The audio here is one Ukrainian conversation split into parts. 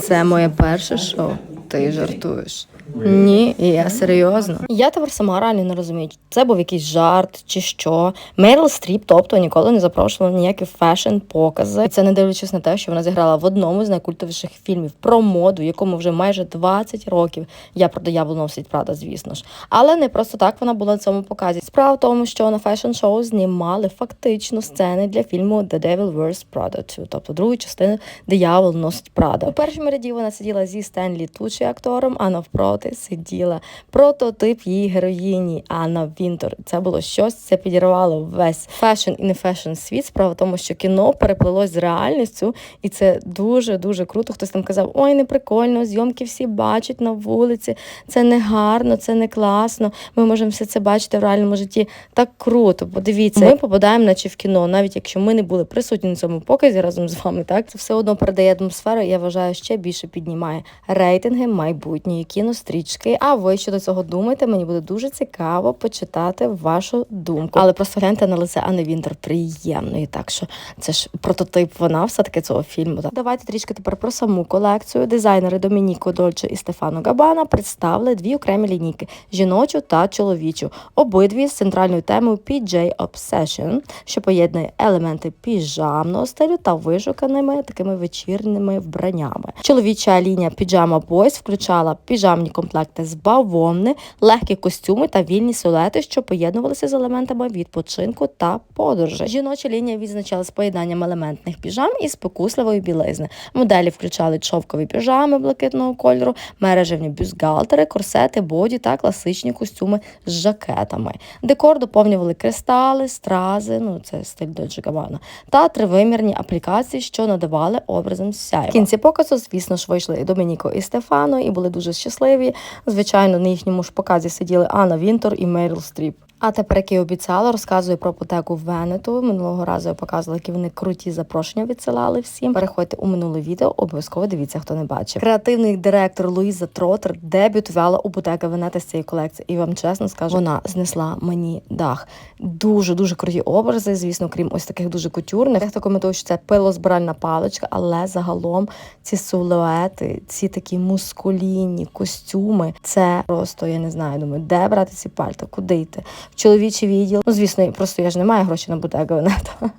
Це моє перше шоу. Ти жартуєш. Ні, я серйозно. Я тепер сама реально не розумію, це був якийсь жарт чи що. Мерил Стріп, тобто ніколи не запрошувала ніякі фешн-покази. Це не дивлячись на те, що вона зіграла в одному з найкультовіших фільмів про моду, якому вже майже 20 років. Я про диявол носить правда, звісно ж. Але не просто так вона була на цьому показі. Справа в тому, що на фешн-шоу знімали фактично сцени для фільму The Devil Wears Prada 2, тобто другої частини Диявол носить Прада. У першому ряді вона сиділа зі Стенлі Тучі актором, а навпроти сиділа прототип її героїні Анна Вінтор. Це було щось, це підірвало весь фешн і не фешн світ. Справа в тому, що кіно переплилось з реальністю, і це дуже дуже круто. Хтось там казав: ой, не прикольно, зйомки всі бачать на вулиці. Це не гарно, це не класно. Ми можемо все це бачити в реальному житті. Так круто. Подивіться, ми попадаємо, наче в кіно, навіть якщо ми не були присутні на цьому показі разом з вами. Так це все одно передає атмосферу. і Я вважаю, ще більше піднімає рейтинги майбутньої кінострічки. А ви що до цього думаєте? Мені буде дуже цікаво почитати вашу думку. Але просто гляньте на лице Анни Вінтер приємної. Так що це ж прототип вона все таки цього фільму. Так. Давайте трішки тепер про саму колекцію. Дизайнери Домініко Дольче і Стефано Габана представили дві окремі лінійки жіночу та чоловічу. Обидві з центральною темою PJ Obsession, що поєднує елементи піжамного стилю та вишуканими такими вечірніми вбраннями. Чоловіча лінія Pyjama Boys включала піжамні комплекти з бавовни, легкі костюми та вільні силуети, що поєднувалися з елементами відпочинку та подорожей. Жіноча лінія відзначалась поєднанням елементних піжам і спокусливої білизни. Моделі включали шовкові піжами блакитного кольору, мережевні бюстгальтери, корсети, боді та класичні костюми з жакетами. Декор доповнювали кристали, стрази, ну це стиль Dolce Gabbana, та тривимірні аплікації, що надавали образом сяйва. В кінці показу, звісно ж, вийшли і Домініко, і Стефано, і були дуже щасливі. Звичайно, на їхньому ж показі сиділи Анна Вінтор і Меріл Стріп. А тепер, як і обіцяла, розказую про потеку Венету. Минулого разу я показувала, які вони круті запрошення відсилали всім. Переходьте у минуле відео, обов'язково дивіться, хто не бачив. Креативний директор Луїза Тротер дебютувала у Ботека Венета з цієї колекції. І вам чесно скажу, вона знесла мені дах. Дуже дуже круті образи. Звісно, крім ось таких дуже кутюрних. Дехто коментує, що це пилозбиральна паличка, але загалом ці силуети, ці такі мускулінні костюми. Це просто я не знаю. Думаю, де брати ці пальта, куди йти в чоловічий відділ. Ну, звісно, просто я ж не маю грошей на Венета.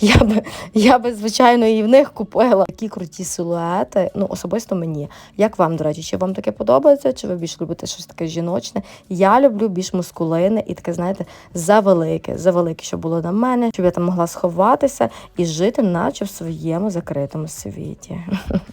Я би, я би, звичайно, і в них купила такі круті силуети. Ну, особисто мені. Як вам, до речі, чи вам таке подобається, чи ви більш любите щось таке жіночне? Я люблю більш мускулине і таке, знаєте, завелике, завелике, щоб було на мене, щоб я там могла сховатися і жити, наче в своєму закритому світі.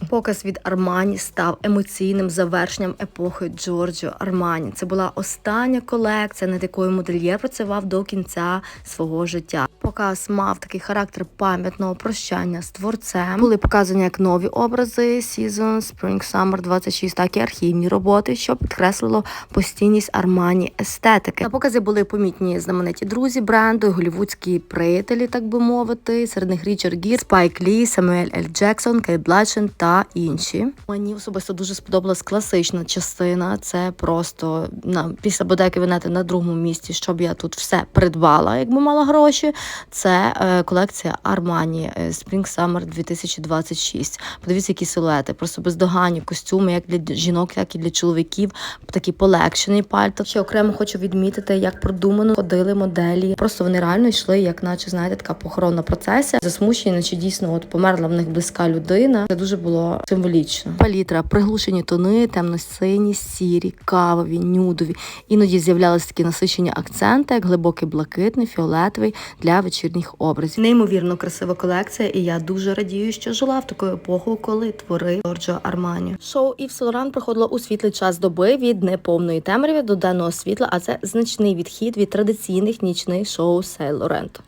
Показ від Армані став емоційним завершенням епохи Джорджо Армані. Це була остання колекція, над якою модельєр працював до кінця свого життя. Показ мав такий характер пам'ятного прощання з творцем. Були показані як нові образи Season, Spring, Summer 26, так і архівні роботи, що підкреслило постійність Армані естетики. На показі були помітні знамениті друзі бренду, голівудські приятелі, так би мовити. Серед них Річард Гір, Спайк Лі, Самуель Ель Джексон, Кейт Блачен та інші. Мені особисто дуже сподобалась класична частина. Це просто на після бодеки винети на другому місці, щоб я тут все придбала, якби мала гроші. Це е, колекція Armani е, Spring Summer 2026. Подивіться, які силуети, просто бездоганні костюми, як для жінок, так і для чоловіків. Такі полегшені пальто. Ще окремо хочу відмітити, як продумано ходили моделі. Просто вони реально йшли, як наче знаєте, така похоронна процесія. Засмучені, наче дійсно от померла в них близька людина. Це дуже було символічно. Палітра, приглушені тони, темно-сині, сірі, кавові, нюдові. Іноді з'являлися такі насичені акценти, як глибокий блакитний, фіолетовий для вечірніх образів. Неймовірно красива колекція, і я дуже радію, що жила в таку епоху, коли творив Джорджо Армані. Шоу Ів Солоран проходило у світлий час доби від неповної темряви до денного світла, а це значний відхід від традиційних нічних шоу Сей Лоренто.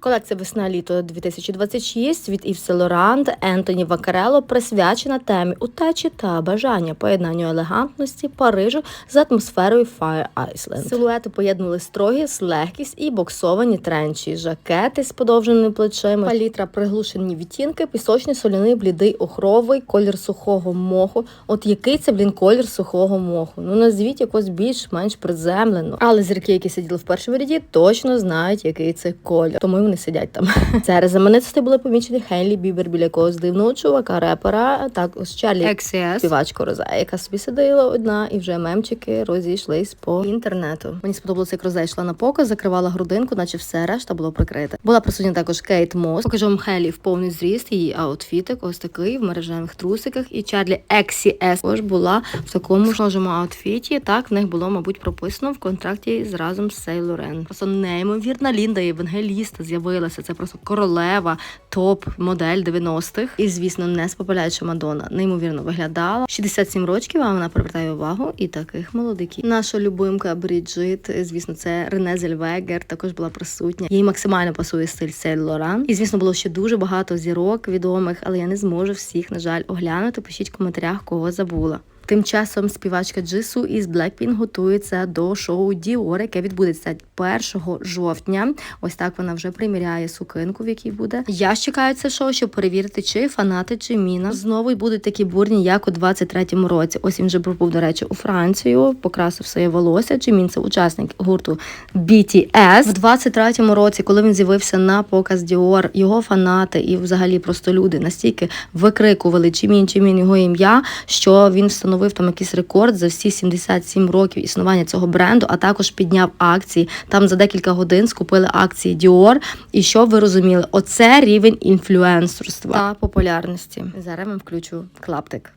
Колекція весна-літо 2026 від Ів Лорант Ентоні Вакарело присвячена темі утечі та бажання поєднанню елегантності Парижу з атмосферою Fire Island. Силуети поєднували строгість, легкість і боксовані тренчі, жакети з подовженими плечима, палітра приглушені відтінки, пісочний соляний блідий охровий, колір сухого моху. От який це блін колір сухого моху? Ну назвіть якось більш-менш приземлено. Але зірки, які сиділи в першому ряді, точно знають, який це колір. Тому вони сидять там. Серед знаменитостей були помічені Хейлі Бібер біля якогось дивного чувака, репера, також Чарлі XCS. співачка Роза, яка собі сиділа одна, і вже мемчики розійшлись по інтернету. Мені сподобалося, як Роза йшла на показ, закривала грудинку, наче все решта було прикрите. Була присутня також Кейт Мос. Покажу вам Хелі в повний зріст. Її аутфітик, ось такий в мережевих трусиках. І Чарлі XCS також була в такому схожому аутфіті. Так в них було, мабуть, прописано в контракті з разом з Сейл Лорен. Просто неймовірна Лінда Євангеліста з'явилася. Це просто королева, топ модель 90-х. І звісно, не спопаляюча Мадонна неймовірно виглядала. 67 років, а вона привертає увагу і таких молодиків. Наша любимка Бріджит, звісно, це Рене Зельвегер, також була присутня. Їй максимально пасує стиль Сейл Лоран. І звісно, було ще дуже багато зірок відомих, але я не зможу всіх, на жаль, оглянути. Пишіть в коментарях, кого забула. Тим часом співачка Джису із Blackpink готується до шоу Dior, яке відбудеться 1 жовтня. Ось так вона вже приміряє сукинку, в якій буде. Я ж чекаю це шоу, щоб перевірити, чи фанати чи міна знову будуть такі бурні, як у 23-му році. Ось він вже пробув, до речі, у Францію, покрасив своє волосся. Джимін це учасник гурту BTS. В 23-му році, коли він з'явився на показ Dior, його фанати і взагалі просто люди настільки викрикували Чимін, Чимін його ім'я, що він встановив там якийсь рекорд за всі 77 років існування цього бренду, а також підняв акції. Там за декілька годин скупили акції Dior. І що ви розуміли? Оце рівень інфлюенсерства та популярності. Зараз я вам включу клаптик.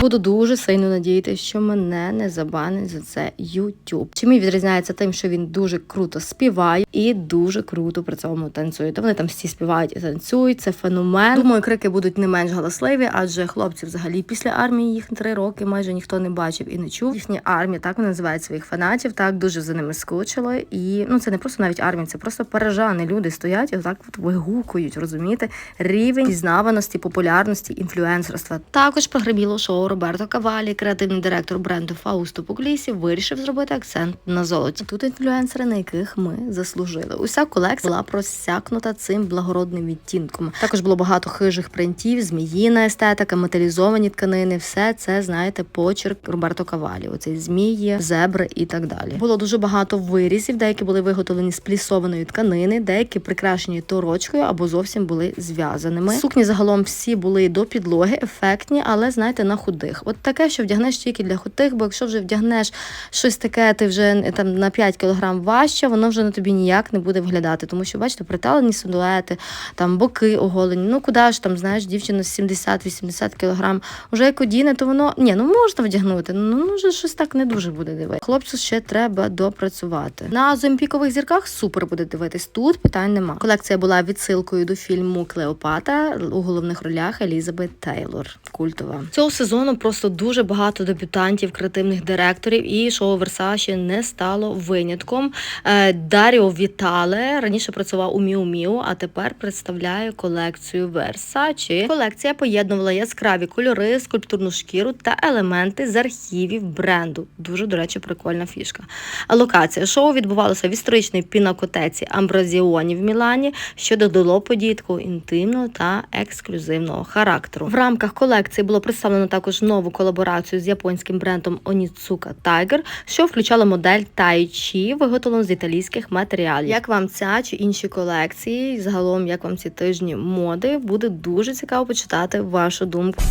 Буду дуже сильно надіятися, що мене не забанить за це YouTube. Чим він відрізняється тим, що він дуже круто співає і дуже круто при цьому танцює. То вони там всі співають і танцюють. Це феномен. Думаю, крики будуть не менш галасливі, адже хлопці взагалі після армії їх три роки майже ніхто не бачив і не чув. Їхня армія так називають своїх фанатів. Так дуже за ними скучили. І ну це не просто навіть армія, це просто парижани. Люди стоять і отак от вигукують. Розумієте, рівень пізнаваності, популярності, інфлюенсерства. Також прогреміло шоу Роберто Кавалі, креативний директор бренду Фаусто Пуглісі, вирішив зробити акцент на золоті. Тут інфлюенсери, на яких ми заслужили. Уся колекція була просякнута цим благородним відтінком. Також було багато хижих принтів, зміїна естетика, металізовані тканини. Все це знаєте, почерк Роберто Кавалі. Оцей змії, зебри і так далі. Було дуже багато вирізів, деякі були виготовлені з плісованої тканини, деякі прикрашені торочкою або зовсім були зв'язаними. Сукні загалом всі були до підлоги, ефектні, але знаєте, на худих. От таке, що вдягнеш тільки для худих, бо якщо вже вдягнеш щось таке, ти вже е, там на 5 кілограм важче, воно вже на тобі ніяк не буде виглядати. Тому що, бачите, приталені силуети, там боки оголені. Ну куди ж там, знаєш, дівчина з 70-80 кілограм вже як одіне, то воно ні, ну можна вдягнути. Ну ну вже щось так не дуже буде дивитися. Хлопцю ще треба допрацювати. На зомпікових зірках супер буде дивитись. Тут питань нема. Колекція була відсилкою до фільму Клеопатра у головних ролях Елізабет Тейлор. Культова цього сезону просто дуже багато дебютантів, креативних директорів, і шоу Версаші не стало винятком. Е, Даріо Вітале раніше працював у Міу Міу, а тепер представляє колекцію Версачі. Колекція поєднувала яскраві кольори, скульптурну шкіру та елементи з архівів бренду. Дуже, до речі, прикольна фішка. Локація шоу відбувалося в історичній пінакотеці Амбразіоні в Мілані, що додало події такого інтимного та ексклюзивного характеру. В рамках колекції було представлено також нову колаборацію з японським брендом Onitsuka Tiger, що включала модель Тайчі, виготовлену з італійських матеріалів. Як вам ця чи інші колекції? Загалом, як вам ці тижні моди, буде дуже цікаво почитати вашу думку.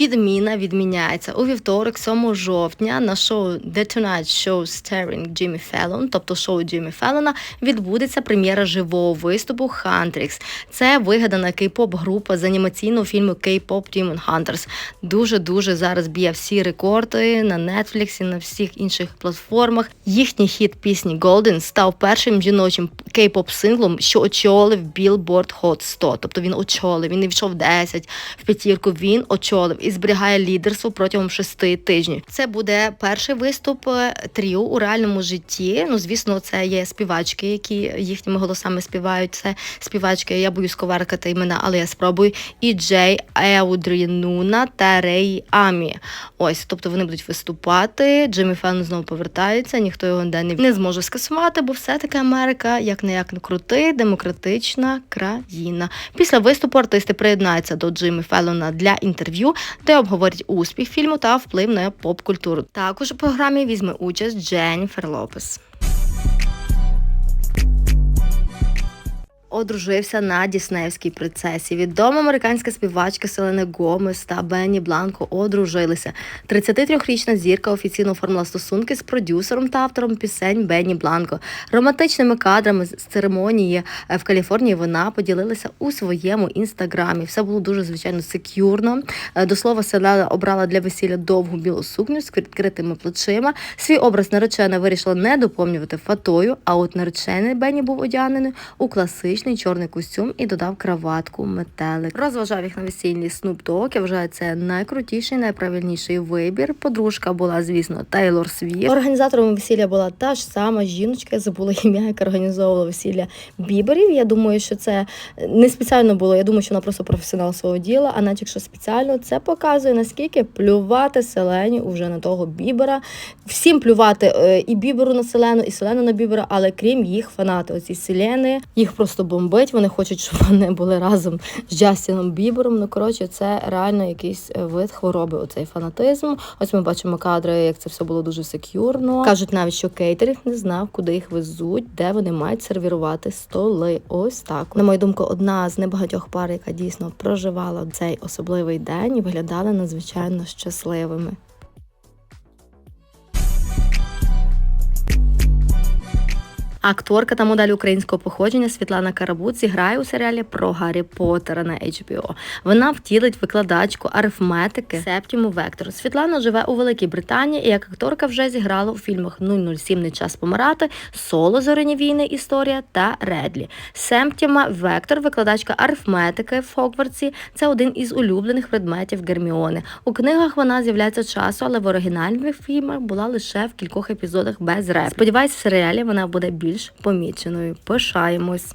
Відміна відміняється у вівторок, 7 жовтня, на шоу The Tonight Show Starring Jimmy Fallon, тобто шоу Джиммі Феллона, відбудеться прем'єра живого виступу Huntrix. Це вигадана кей-поп група з анімаційного фільму K-Pop Demon Hunters. Дуже дуже зараз б'є всі рекорди на Netflix і на всіх інших платформах. Їхній хіт пісні Golden став першим жіночим кей-поп синглом, що очолив Billboard Hot 100. Тобто він очолив, він не війшов в 10, в п'ятірку. Він очолив. І зберігає лідерство протягом шести тижнів. Це буде перший виступ е, тріо у реальному житті. Ну, звісно, це є співачки, які їхніми голосами співають. Це співачки. Я боюсь коверкати імена, але я спробую. І Джей Еудрі Нуна та Рей Амі. Ось, тобто вони будуть виступати. Джиммі Феллон знову повертається. Ніхто його не, не зможе скасувати, бо все таки Америка, як не як не крути, демократична країна. Після виступу артисти приєднаються до Джиммі Феллона для інтерв'ю, де обговорять успіх фільму та вплив на поп-культуру. Також у програмі візьме участь Дженніфер Лопес. Одружився на Діснеївській принцесі. Відома американська співачка Селена Гомес та Бенні Бланко одружилися. 33-річна зірка офіційно оформила стосунки з продюсером та автором пісень Бенні Бланко. Романтичними кадрами з церемонії е, в Каліфорнії вона поділилася у своєму інстаграмі. Все було дуже звичайно секюрно. Е, До слова, Селена обрала для весілля довгу білу сукню з відкритими плечима. Свій образ наречена вирішила не доповнювати фатою. А от наречений Бенні був одягнений у класичний чорний костюм і додав краватку метелик. Розважав їх на весіллі Snoop Dogg. Я вважаю, це найкрутіший, найправильніший вибір. Подружка була, звісно, Тейлор Свіфт. Організатором весілля була та ж сама жіночка, забула ім'я, яка організовувала весілля Біберів. Я думаю, що це не спеціально було. Я думаю, що вона просто професіонал свого діла. А навіть якщо спеціально, це показує наскільки плювати селені уже на того Бібера. Всім плювати е, і Біберу на селену, і селену на Бібера, але крім їх фанати, оці селени, їх просто бомбить. Вони хочуть, щоб вони були разом з Джастіном Бібером. Ну коротше, це реально якийсь е, вид хвороби. Оцей фанатизм. Ось ми бачимо кадри, як це все було дуже секюрно. Кажуть навіть, що кейтерів не знав, куди їх везуть, де вони мають сервірувати столи. Ось так. На мою думку, одна з небагатьох пар, яка дійсно проживала цей особливий день і виглядала надзвичайно щасливими. Акторка та модель українського походження Світлана Карабут зіграє у серіалі про Гаррі Поттера на HBO. Вона втілить викладачку арифметики Септіму Вектор. Світлана живе у Великій Британії і як акторка вже зіграла у фільмах «007. Не час помирати, Соло Зоряні війни. Історія та Редлі. Септіма Вектор, викладачка арифметики в Хогвартсі. Це один із улюблених предметів Герміони. У книгах вона з'являється часу, але в оригінальних фільмах була лише в кількох епізодах без реп. Сподіваюсь, в серіалі вона буде більш поміченою. Пишаємось.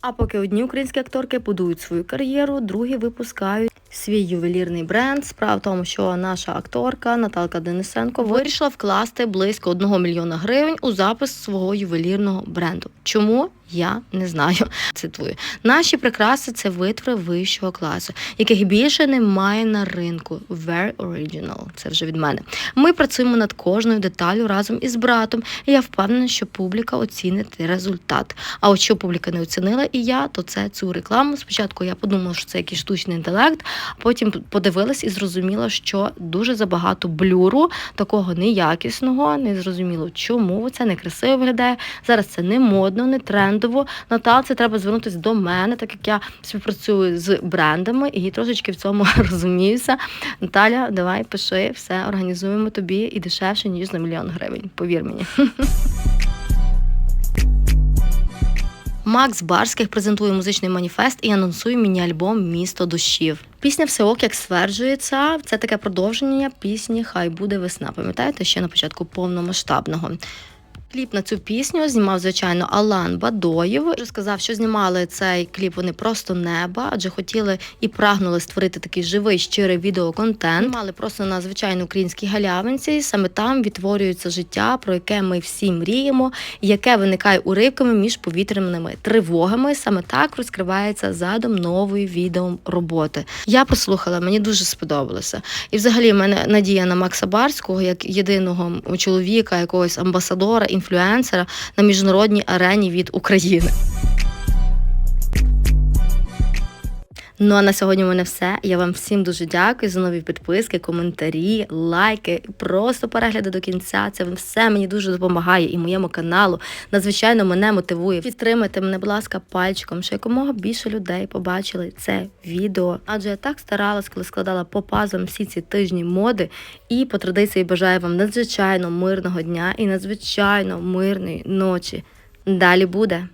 А поки одні українські акторки будують свою кар'єру, другі випускають свій ювелірний бренд. Справа в тому, що наша акторка Наталка Денисенко вирішила вкласти близько 1 мільйона гривень у запис свого ювелірного бренду. Чому? Я не знаю. Цитую. Наші прикраси це витвори вищого класу, яких більше немає на ринку. Very original. Це вже від мене. Ми працюємо над кожною деталю разом із братом. І я впевнена, що публіка оцінить результат. А от що публіка не оцінила і я, то це цю рекламу. Спочатку я подумала, що це якийсь штучний інтелект, а потім подивилась і зрозуміла, що дуже забагато блюру, такого неякісного, не зрозуміло, чому це некрасиво виглядає. Зараз це не модно, не трендово. Натал, це треба звернутися до мене, так як я співпрацюю з брендами і трошечки в цьому розуміюся. Наталя, давай пиши, все організуємо тобі і дешевше, ніж за мільйон гривень. Повір мені. Макс Барських презентує музичний маніфест і анонсує міні-альбом Місто душів. Пісня все ок, як стверджується, це таке продовження пісні Хай буде весна. Пам'ятаєте, ще на початку повномасштабного. Кліп на цю пісню знімав, звичайно, Алан Бадоєв. Вже сказав, що знімали цей кліп вони просто неба, адже хотіли і прагнули створити такий живий щирий відеоконтент. Знімали просто на звичайно українській галявинці. Саме там відтворюється життя, про яке ми всі мріємо, яке виникає уривками між повітряними тривогами. Саме так розкривається задум нової відеороботи. Я послухала, мені дуже сподобалося. І взагалі в мене надія на Макса Барського як єдиного чоловіка, якогось амбасадора, інфлюенсера на міжнародній арені від України. Ну а на сьогодні в мене все. Я вам всім дуже дякую за нові підписки, коментарі, лайки, просто перегляди до кінця. Це все мені дуже допомагає і моєму каналу. Надзвичайно мене мотивує. Підтримайте мене, будь ласка, пальчиком, щоб якомога більше людей побачили це відео. Адже я так старалась, коли складала по пазам всі ці тижні моди. І по традиції бажаю вам надзвичайно мирного дня і надзвичайно мирної ночі. Далі буде.